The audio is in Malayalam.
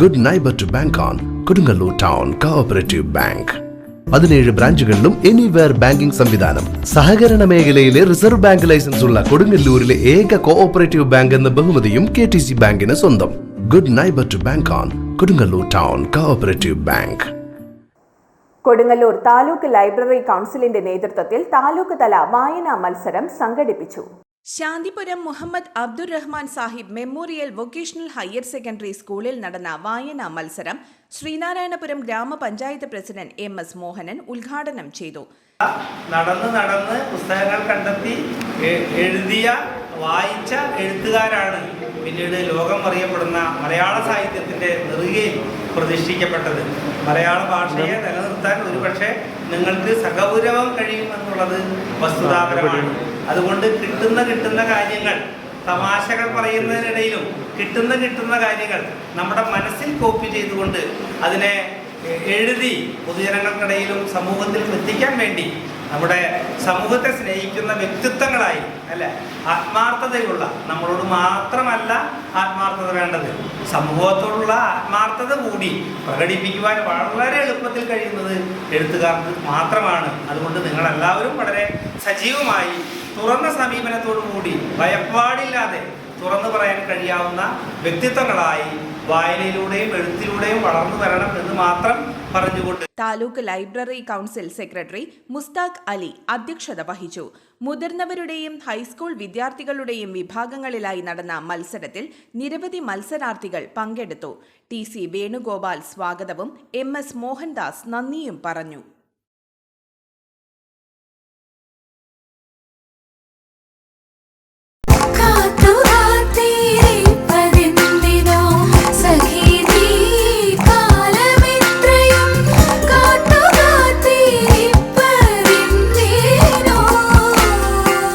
Good neighbour to bank on Kodungallur town cooperative bank പതിനേഴ് ബ്രാഞ്ചുകളിലും എനിവെയർ ബാങ്കിംഗ് സംവിധാനം. സഹകരണ മേഖലയിലെ റിസർവ് ബാങ്ക് ലൈസൻസ് ഉള്ള കൊടുങ്ങല്ലൂരിലെ ഏക കോഓപ്പറേറ്റീവ് ബാങ്ക് എന്ന ബഹുമതിയും കെ ടി സി ബാങ്കിന് സ്വന്തം. Good neighbour to bank on Kodungallur town cooperative bank Kodungallur taluk library കൗൺസിലിന്റെ നേതൃത്വത്തിൽ താലൂക്ക് തല വായനാ മത്സരം സംഘടിപ്പിച്ചു. Santhipuram Muhammad Abdur Rahman Sahib memorial vocational higher secondary സ്കൂളിൽ നടന്ന വായനാ മത്സരം ശ്രീനാരായണപുരം ഗ്രാമപഞ്ചായത്ത് പ്രസിഡന്റ് എം എസ് മോഹനൻ ഉദ്ഘാടനം ചെയ്തു. നടന്ന് നടന്ന് പുസ്തകങ്ങൾ കണ്ടെത്തി എഴുതിയ വായിച്ച എഴുത്തുകാരാണ് പിന്നീട് ലോകം അറിയപ്പെടുന്ന മലയാള സാഹിത്യത്തിന്റെ നെറുകയിൽ പ്രതിഷ്ഠിക്കപ്പെട്ടത്. മലയാള ഭാഷയെ നിലനിർത്താൻ ഒരുപക്ഷെ നിങ്ങൾക്ക് സഹപുരവം കഴിയുമെന്നുള്ളത് വസ്തുതാപരമാണ്. അതുകൊണ്ട് കിട്ടുന്ന കിട്ടുന്ന കാര്യങ്ങൾ തമാശകൾ പറയുന്നതിനിടയിലും കിട്ടുന്ന കിട്ടുന്ന കാര്യങ്ങൾ നമ്മുടെ മനസ്സിൽ കോപ്പി ചെയ്തുകൊണ്ട് അതിനെ എഴുതി പൊതുജനങ്ങൾക്കിടയിലും സമൂഹത്തിലും എത്തിക്കാൻ വേണ്ടി നമ്മുടെ സമൂഹത്തെ സ്നേഹിക്കുന്ന വ്യക്തിത്വങ്ങളായി അല്ലെ? ആത്മാർത്ഥതയുള്ള നമ്മളോട് മാത്രമല്ല ആത്മാർത്ഥത വേണ്ടത്. സമൂഹത്തോടുള്ള ആത്മാർത്ഥത കൂടി പ്രകടിപ്പിക്കുവാൻ വളരെ എളുപ്പത്തിൽ കഴിയുന്നത് എഴുത്തുകാർക്ക് മാത്രമാണ്. അതുകൊണ്ട് നിങ്ങളെല്ലാവരും വളരെ സജീവമായി തുറന്ന സമീപനത്തോടു കൂടി ഭയപ്പാടില്ലാതെ തുറന്നു പറയാൻ കഴിയാവുന്ന വ്യക്തിത്വങ്ങളായി വായനയിലൂടെയും എഴുത്തിലൂടെയും വളർന്നു വരണം എന്ന് മാത്രം പറഞ്ഞുകൊണ്ട് taluk library council secretary Mushtaq Ali അധ്യക്ഷത വഹിച്ചു. മുതിർന്നവരുടെയും ഹൈസ്കൂൾ വിദ്യാർത്ഥികളുടെയും വിഭാഗങ്ങളിലായി നടന്ന മത്സരത്തിൽ നിരവധി മത്സരാർത്ഥികൾ പങ്കെടുത്തു. ടി സി വേണുഗോപാൽ സ്വാഗതവും എം എസ് മോഹൻദാസ് നന്ദിയും പറഞ്ഞു.